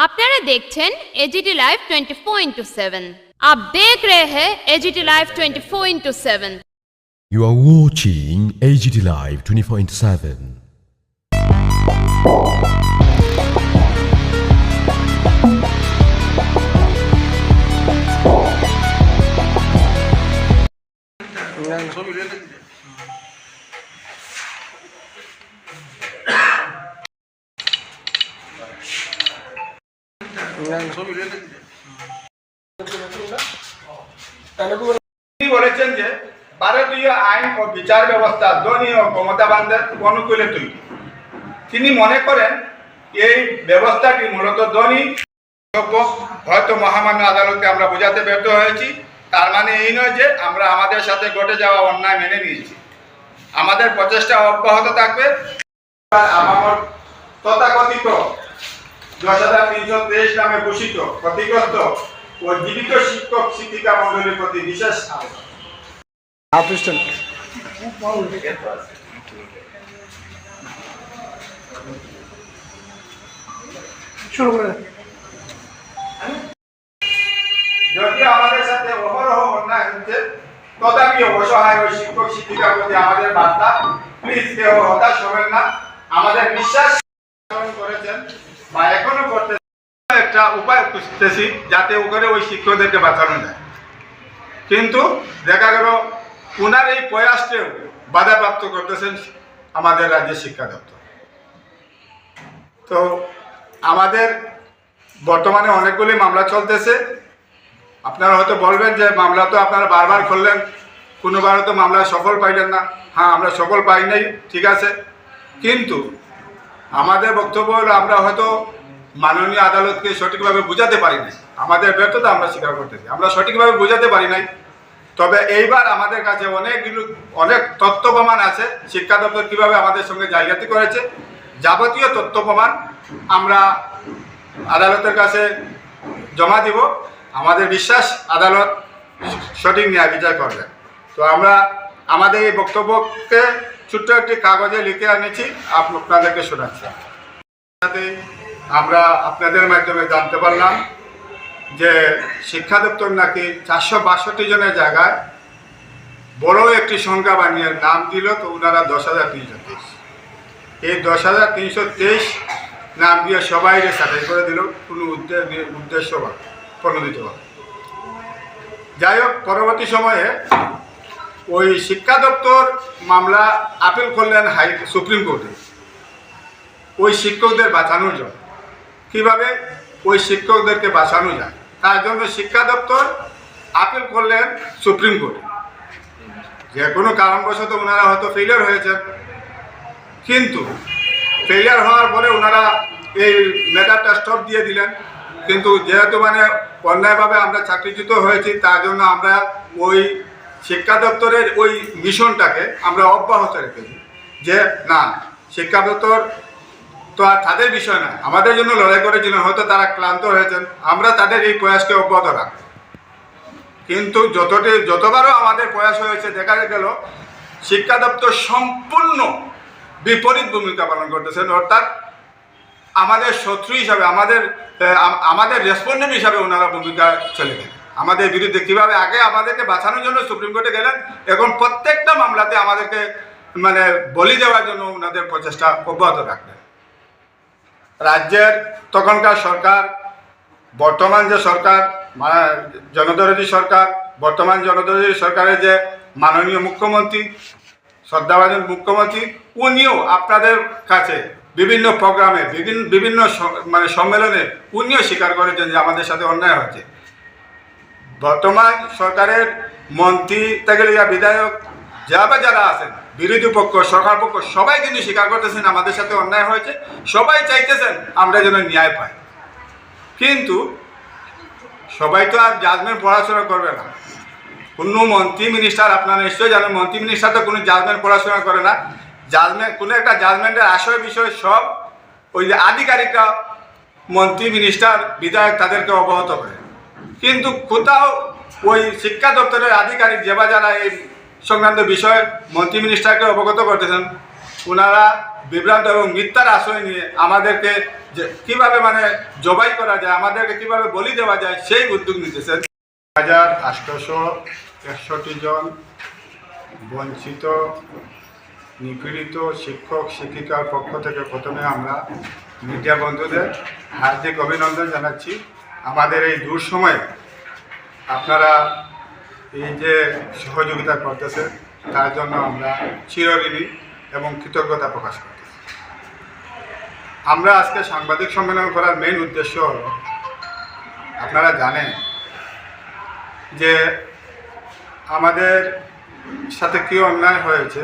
আপনারা দেখছেন AGT live 24 into seven आप देख रहे हैं AGT live 24 into seven You are watching AGT Live 24 into 7. তিনি বলেছেন যে ভারতীয় আইন ও বিচার ব্যবস্থা দলীয় ক্ষমতাবানদের অনুকূলে তৈরি তিনি মনে করেন এই ব্যবস্থাটি মূলত ধনী হয়তো মহামান্য আদালতে আমরা বোঝাতে ব্যর্থ হয়েছি তার মানে এই নয় যে আমরা আমাদের সাথে ঘটে যাওয়া অন্যায় মেনে নিয়েছি আমাদের প্রচেষ্টা অব্যাহত থাকবে। আমার তথাকথিত দশ হাজার তিনশো তেইশ নামে ঘোষিত ক্ষতিগ্রস্ত ও জীবিত শিক্ষক শিক্ষিকা মন্ডলীর প্রতি বিশেষ আবেদন শুরু করে। যদিও আমাদের সাথে অহরহ অন্যায় হচ্ছে তথাপিও অসহায় ওই শিক্ষক শিক্ষিকার প্রতি আমাদের বার্তা প্লিজ কেউ হতাশ হবেন না। আমাদের বিশ্বাস করেছেন বা এখনও করতে একটা উপায় খুঁজতেছি যাতে করে ওই শিক্ষকদেরকে বাঁচানো যায়। কিন্তু দেখা গেল ওনার এই প্রয়াসকেও বাধাপ্রাপ্ত করতেছেন আমাদের রাজ্যের শিক্ষা দপ্তর। তো আমাদের বর্তমানে অনেকগুলি মামলা চলতেছে। আপনারা হয়তো বলবেন যে মামলা তো আপনারা বারবার করলেন, কোনোবারও তো মামলা সফল পাইলেন না। হ্যাঁ আমরা সফল পাই নাই, ঠিক আছে। কিন্তু আমাদের বক্তব্য হলো, আমরা হয়তো মাননীয় আদালতকে সঠিকভাবে বোঝাতে পারি নাই আমাদের ব্যর্থতা আমরা স্বীকার করতেছি আমরা সঠিকভাবে বোঝাতে পারি নাই। তবে এইবার আমাদের কাছে অনেকগুলো অনেক তথ্য প্রমাণ আছে। শিক্ষা দপ্তর কীভাবে আমাদের সঙ্গে জায়গাতি করেছে, যাবতীয় তথ্য প্রমাণ আমরা আদালতের কাছে জমা দিব। আমাদের বিশ্বাস, আদালত সঠিক ন্যায় বিচার করবেন তো আমরা আমাদের এই বক্তব্যকে ছোট্ট একটি কাগজে লিখে আনেছি, আপ- আপনাদেরকে শোনাচ্ছি। আমরা আপনাদের মাধ্যমে জানতে পারলাম যে শিক্ষা দপ্তর নাকি চারশো বাষট্টি জনের জায়গায় বড় একটি সংখ্যা বানিয়ে নাম দিল, তো ওনারা দশ হাজার তিনশো তেইশ। এই দশ হাজার তিনশো তেইশ নাম দিয়ে সবাই সাটাই করে দিল, কোনো উদ্দেশ্য বা প্রণোদিত যাই হোক, পরবর্তী সময়ে ওই শিক্ষা দপ্তর মামলা আপিল করলেন হাই সুপ্রিম কোর্টে। ওই শিক্ষকদের বাঁচানোর জন্য। কীভাবে? ওই শিক্ষকদেরকে বাঁচানো যায় তার জন্য শিক্ষা দপ্তর আপিল করলেন সুপ্রিম কোর্টে। যে কোনো কারণবশত ওনারা হয়তো ফেলিয়ার হয়েছেন। কিন্তু ফেলিয়ার হওয়ার পরে ওনারা এই ম্যাটারটা স্টপ দিয়ে দিলেন। কিন্তু যেহেতু মানে অন্যায়ভাবে আমরা চাকরিচ্যুত হয়েছি, তার জন্য আমরা ওই শিক্ষা দপ্তরের ওই মিশনটাকে আমরা অব্যাহত রেখেছি যে, না, শিক্ষা দপ্তর তো আর তাদের বিষয় না। আমাদের জন্য লড়াই করেছিলেন হয়তো তারা ক্লান্ত হয়েছেন। আমরা তাদের এই প্রয়াসকে অব্যাহত রাখব। কিন্তু যতটি, যতবারও আমাদের প্রয়াস হয়েছে, দেখা গেল, শিক্ষা দপ্তর সম্পূর্ণ বিপরীত ভূমিকা পালন করতেছেন। অর্থাৎ আমাদের শত্রু হিসাবে, আমাদের আমাদের রেসপন্ডেন্ট হিসাবে ওনারা ভূমিকা চলে আমাদের বিরুদ্ধে কীভাবে আগে আমাদেরকে বাঁচানোর জন্য সুপ্রিম কোর্টে গেলেন এখন প্রত্যেকটা মামলাতে আমাদেরকে মানে বলি দেওয়ার জন্য ওনাদের প্রচেষ্টা অব্যাহত রাখলেন। রাজ্যের তখনকার সরকার, বর্তমান যে সরকার জনদরদী সরকার, বর্তমান জনদরদী সরকারের যে মাননীয় মুখ্যমন্ত্রী, শ্রদ্ধাভাজন মুখ্যমন্ত্রী, উনিও আপনাদের কাছে বিভিন্ন প্রোগ্রামে বিভিন্ন বিভিন্ন মানে সম্মেলনে উনিও স্বীকার করেছেন যে আমাদের সাথে অন্যায় হচ্ছে বর্তমান সরকারের মন্ত্রী থেকে লিয়া বিধায়ক যারা যারা আছেন, বিরোধী পক্ষ, সরকার পক্ষ, সবাই কিন্তু স্বীকার করতেছেন আমাদের সাথে অন্যায় হয়েছে। সবাই চাইতেছেন আমরা যেন ন্যায় পাই। কিন্তু সবাই তো আর জাজমেন্ট পড়াশোনা করবে না। কোনো মন্ত্রী মিনিস্টার আপনারা নিশ্চয়ই জানেন, মন্ত্রী মিনিস্টার তো কোনো জাজমেন্ট পড়াশোনা করে না। জাজমেন্ট কোনো একটা জাজমেন্টের আশয় বিষয় সব ওই যে আধিকারিকরা মন্ত্রী মিনিস্টার বিধায়ক তাদেরকে অবগত করে। কিন্তু কোথাও ওই শিক্ষা দপ্তরের আধিকারিক যেবা যারা এই সংক্রান্ত বিষয়ে মন্ত্রী মিনিস্টারকে অবগত করতেছেন, ওনারা বিভ্রান্ত এবং মিথ্যার আশ্রয় নিয়ে আমাদেরকে যে কীভাবে মানে জবাই করা যায়, আমাদেরকে কীভাবে বলি দেওয়া যায়, সেই উদ্যোগ নিতেছেন। হাজার আটশোশো একষট্টি জন বঞ্চিত, নিপীড়িত শিক্ষক, শিক্ষিকার পক্ষ থেকে প্রথমে আমরা মিডিয়া বন্ধুদের হার্দিক অভিনন্দন জানাচ্ছি। আমাদের এই দূর সময়ে আপনারা এই যে সহযোগিতা করতেছেন, তার জন্য আমরা চিরঋণী এবং কৃতজ্ঞতা প্রকাশ করতেছি। আমরা আজকে সাংবাদিক সম্মেলন করার মেইন উদ্দেশ্য হলো, আপনারা জানেন যে আমাদের সাথে কী অন্যায় হয়েছে।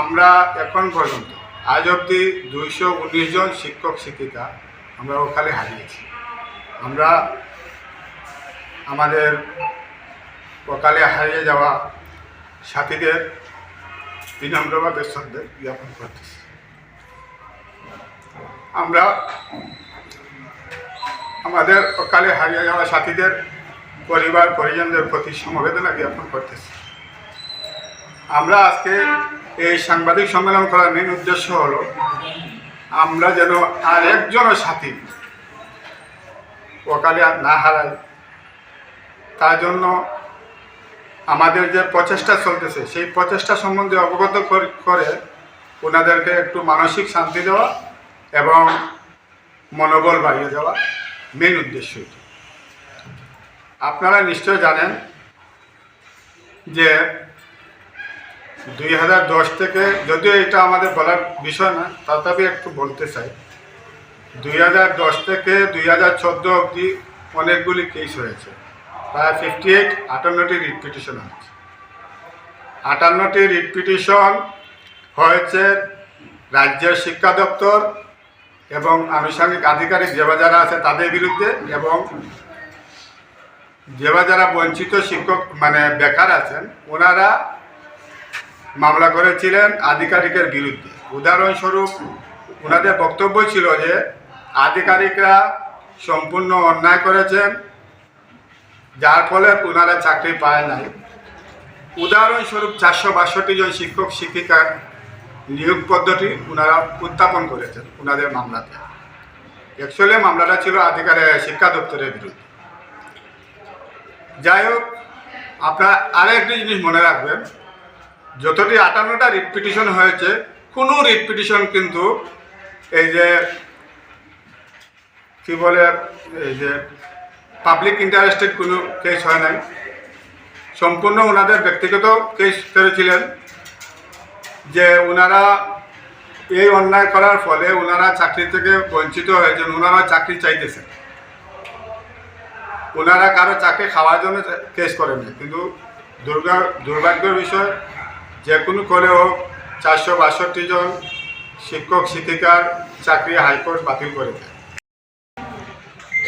আমরা এখন পর্যন্ত আজ অবধি দুইশো উনিশ জন শিক্ষক, শিক্ষিকা আমরা ওখানে হারিয়েছি। আমরা আমাদের ওকালে হারিয়ে যাওয়া সাথীদের বিনম্রভাবে শ্রদ্ধা জ্ঞাপন করতেছি। আমরা আমাদের অকালে হারিয়ে যাওয়া সাথীদের পরিবার, পরিজনদের প্রতি সমবেদনা জ্ঞাপন করতেছি। আমরা আজকে এই সাংবাদিক সম্মেলন করার মেন উদ্দেশ্য হলো, আমরা যেন আর একজনের সাথী অকালে না হারাই তার জন্য আমাদের যে প্রচেষ্টা চলতেছে, সেই প্রচেষ্টা সম্বন্ধে অবগত কর- ওনাদেরকে একটু মানসিক শান্তি দেওয়া এবং মনোবল বাড়িয়ে দেওয়া মেন উদ্দেশ্য। আপনারা নিশ্চয় জানেন যে দুই হাজার দশ থেকে, যদিও এটা আমাদের বলার বিষয় না, তথাপি একটু বলতে চাই দুই হাজার দশ থেকে দুই হাজার চোদ্দ অবধি অনেকগুলি কেস হয়েছে। প্রায় ফিফটি এইট আটান্নটি রিট পিটিশন হয়েছে। আটান্নটি রিট পিটিশন হয়েছে রাজ্যের শিক্ষা দপ্তর এবং আনুষঙ্গিক আধিকারিক যেবা যারা আছে তাদের বিরুদ্ধে এবং যেবা যারা বঞ্চিত শিক্ষক মানে বেকার আছেন, ওনারা মামলা করেছিলেন আধিকারিকের বিরুদ্ধে। উদাহরণস্বরূপ, ওনাদের বক্তব্য ছিল যে আধিকারিকরা সম্পূর্ণ অন্যায় করেছেন, যার ফলে ওনারা চাকরি পায় নাই। উদাহরণস্বরূপ চারশো বাষট্টি জন শিক্ষক শিক্ষিকার নিয়োগ পদ্ধতি ওনারা উত্থাপন করেছেন ওনাদের মামলাতে। অ্যাকচুয়ালি মামলাটা ছিল আধিকারিক, শিক্ষা দপ্তরের বিরুদ্ধে। যাই হোক, আপনারা আরেকটি জিনিস মনে রাখবেন, যতটি আটান্নটা রিট পিটিশন হয়েছে, কোনো রিট পিটিশন কিন্তু এই যে কি বলে এই যে পাবলিক ইন্টারেস্টেড কোনো কেস হয় নাই। সম্পূর্ণ ওনাদের ব্যক্তিগত কেস করেছিলেন যে ওনারা এই অন্যায় করার ফলে ওনারা চাকরি থেকে বঞ্চিত হয়েছেন ওনারা চাকরি চাইতেছেন ওনারা কারও চাকরি খাওয়ার জন্য কেস করেন কিন্তু দুর্গা, দুর্ভাগ্যের বিষয়, যে কোনো করে হোক, চারশো বাষট্টি জন শিক্ষক, শিক্ষিকার চাকরি হাইকোর্ট বাতিল করে দেয়।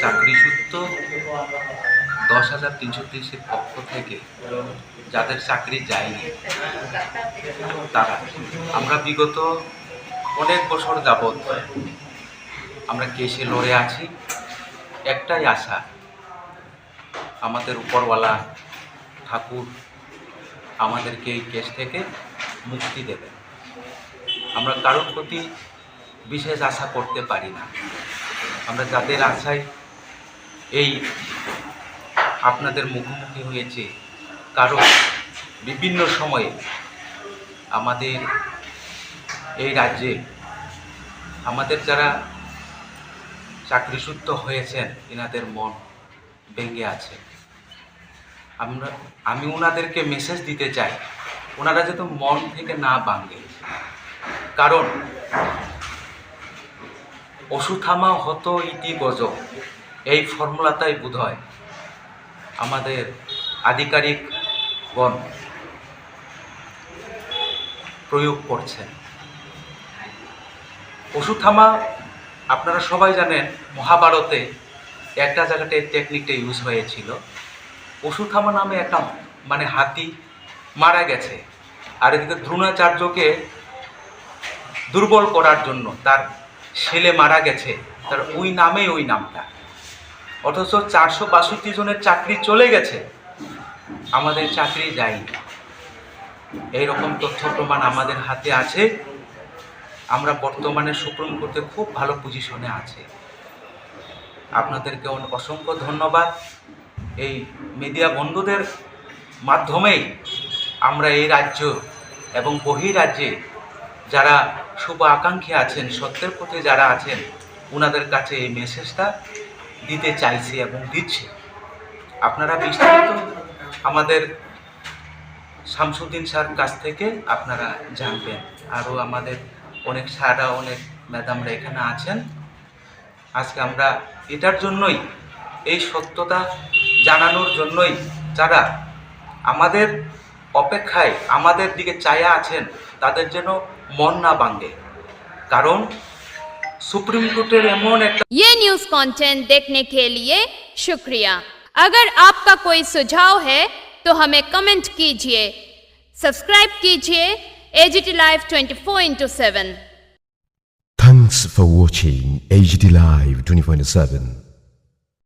চাকরিচ্যুত দশ হাজার তিনশো তিরিশের পক্ষ থেকে যাদের চাকরি যায়নি, তারা। আমরা বিগত অনেক বছর যাবৎ আমরা কেসে লড়ে আছি। একটাই আশা, আমাদের উপরওয়ালা ঠাকুর আমাদেরকে এই কেস থেকে মুক্তি দেবে আমরা কারোর প্রতি বিশেষ আশা করতে পারি না। আমরা যাদের আশায় এই আপনাদের মুখোমুখি হয়েছে কারণ বিভিন্ন সময়ে আমাদের এই রাজ্যে আমাদের যারা চাকরিচ্যুত হয়েছেন, এনাদের মন ভেঙে আছে। আমরা, আমি ওনাদেরকে মেসেজ দিতে চাই, ওনারা যাতে মন থেকে না ভাঙে। কারণ অসুথামা হত ইতি গজ এই ফর্মুলাটাই বোধ হয় আমাদের আধিকারিকগণ প্রয়োগ করছেন। অসুথামা আপনারা সবাই জানেন, মহাভারতে একটা জায়গাতে টেকনিকটা ইউজ হয়েছিল। অসুথামা নামে একটা মানে হাতি মারা গেছে। আর এদিকে দ্রোণাচার্যকে দুর্বল করার জন্য তার ছেলে মারা গেছে। তার ওই নামেই ওই নামটা। অথচ চারশো বাষট্টি জনের চাকরি চলে গেছে। আমাদের চাকরি যায়নি। এই রকম তথ্য প্রমাণ আমাদের হাতে আছে। আমরা বর্তমানে সুপ্রিম কোর্টে খুব ভালো পজিশনে আছে। আপনাদেরকে অসংখ্য ধন্যবাদ। এই মিডিয়া বন্ধুদের মাধ্যমেই আমরা এই রাজ্য এবং বহিরাজ্যে যারা শুভ আকাঙ্ক্ষী আছেন, সত্যের পথে যারা আছেন ওনাদের কাছে এই মেসেজটা দিতে চাইছি এবং দিচ্ছি। আপনারা বিস্তারিত আমাদের শামসুদ্দিন স্যার কাছ থেকে আপনারা জানবেন। আরও আমাদের অনেক স্যাররা, অনেক ম্যাডামরা এখানে আছেন। আজকে আমরা এটার জন্যই, এই সত্যতা জানানোর জন্যই যারা আমাদের অপেক্ষায় আমাদের দিকে চায়া আছেন, তাদের যেন মন না ভাঙে। কারণ সুপ্রিম কোর্টের এমন একটা ये न्यूज कंटेंट देखने के लिए शुक्रिया अगर आपका कोई सुझाव है तो हमें कमेंट कीजिए सब्सक्राइब कीजिए AGT live 24 into seven Thanks for watching AGT Live 24/7.